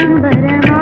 சுந்தரமா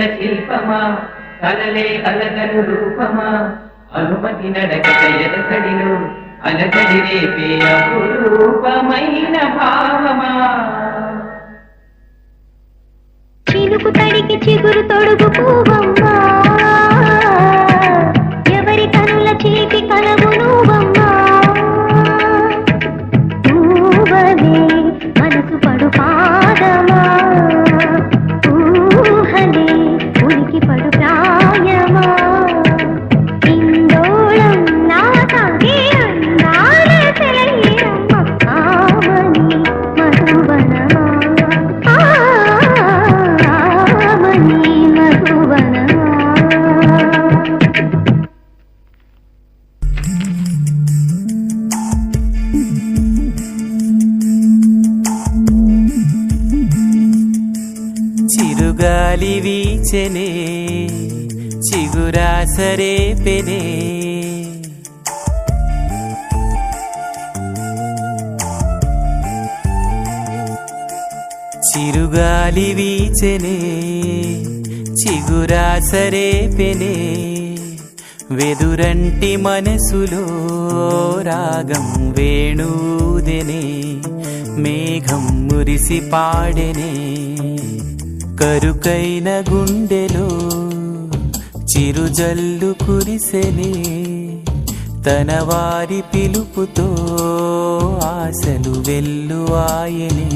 వెన్నెల శిల్పమా కలలే అలగను రూపమా అనుమతి నడకట ఎదసడిలో అలజడి రేపే అపురూపమైన భావమా. చినుకు తడికి చిగురు తొడుగు పూవం ఉనికి గాలి వీచెనే చిగురాసరే పెనే. చిరుగాలి వీచెనే చిగురాసరే పెనే. వెదురంటి మనసులో రాగం వేణూదెనే మేఘం మురిసి పాడెనే. కరుకైన గుండెలో చిరుజల్లు కురిసెనే తన వారి పిలుపుతో ఆశలు వెల్లు ఆయనే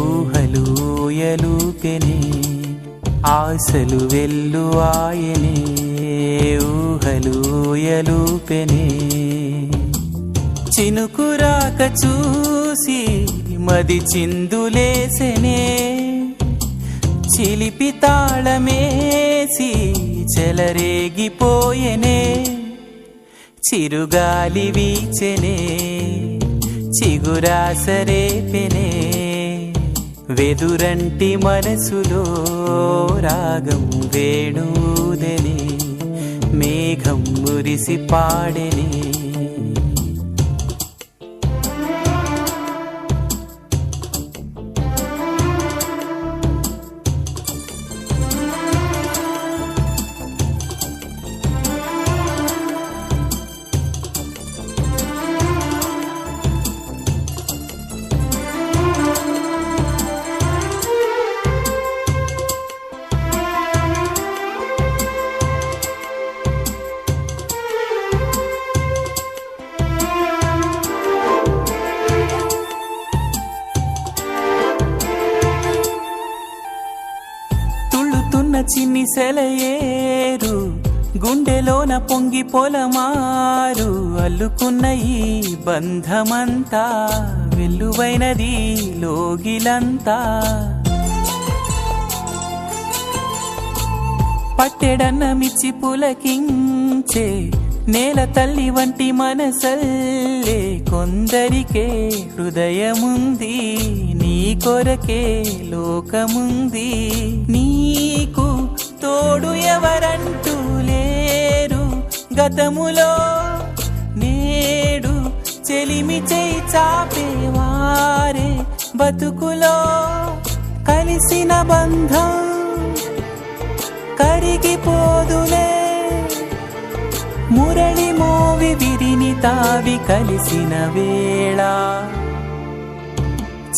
ఊహలు ఊయలూపెనే ఆశలు వెల్లు ఆయనే ఊహలు ఊయలూపెనే చినుకురాక చూసి మది చిందులేసెనే చిలిపి తాళమేసి చెలరేగిపోయెనే. చిరుగాలి వీచెనే చిగురాసరేపెనే వెదురంటి మనసులో రాగం వేణూదనే మేఘం మురిసి పాడెనే. సెలయేరు గుండెలోన పొంగి పొలమారు అల్లుకున్న ఈ బంధమంతా వెల్లువైనది లోగిలంతా. పట్టెడన్నమిచ్చి పులకించే నేల తల్లి వంటి మనసల్లే కొందరికే హృదయముంది నీ కొరకే లోకముంది. నీకు తోడు ఎవరంటూ లేరు. గతములో నేడు చెలిమి చేయి చాపేవారే బతుకులో కలిసిన బంధం కరిగిపోదులే మురళి మోవి విరిని తావి కలిసిన వేళ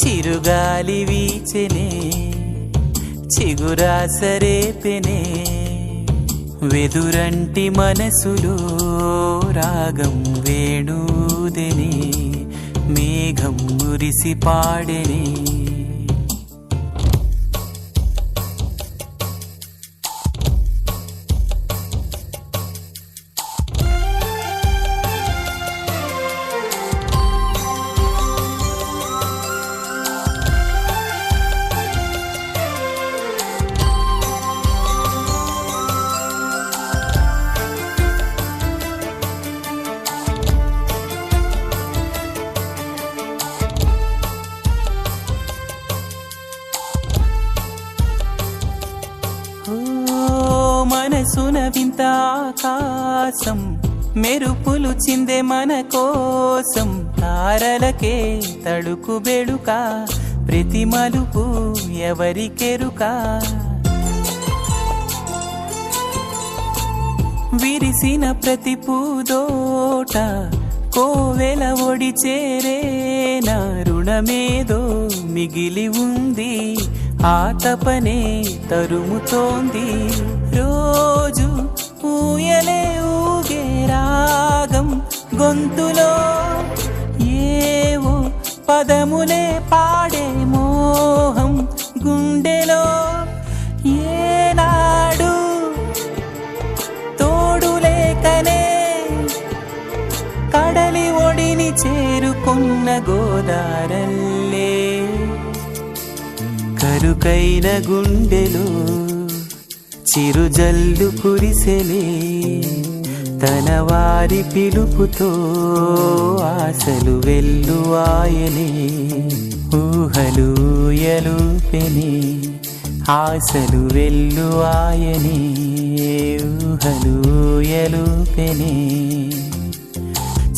చిరుగాలి వీచెనే చిగురాస రేపెనే వెదురంటి మనసులో రాగం వేణూదెనే. మేఘం మురిసి పాడెనే. మనసున వింత ఆకాశం మెరుపులు చిందే మన కోసం. తారలకే తడుకు బెడుక ప్రతి మలుపు ఎవరికెరుక విరిసిన ప్రతి పూదోట కోవెల ఒడి చేరే నా రుణమేదో మిగిలి ఉంది. ఆతపనే తరుముతోంది. రోజు ఊయలే ఊగే రాగం. గొంతులో ఏవో పదములే పాడే మోహం. గుండెలో ఏనాడు తోడులేకనే కడలి ఒడిని చేరుకున్న గోదారల్ అరుకైన గుండెలో చిరుజల్లు కురిసెలే తన వారి పిలుపుతో ఆశలు వెళ్ళు ఆయనే. ఊహలు ఎలుపెని ఆశలు వెళ్ళు ఆయనే. ఊహలు ఎలుపెని.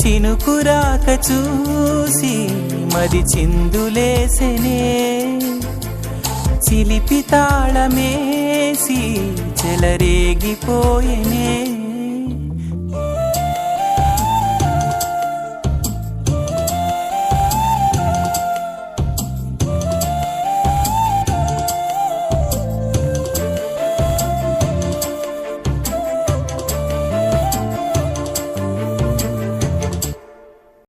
చినుకురాక చూసి మది చిందులేసెనే. చిలిపి తాళమేసి చెలరేగిపోయనే.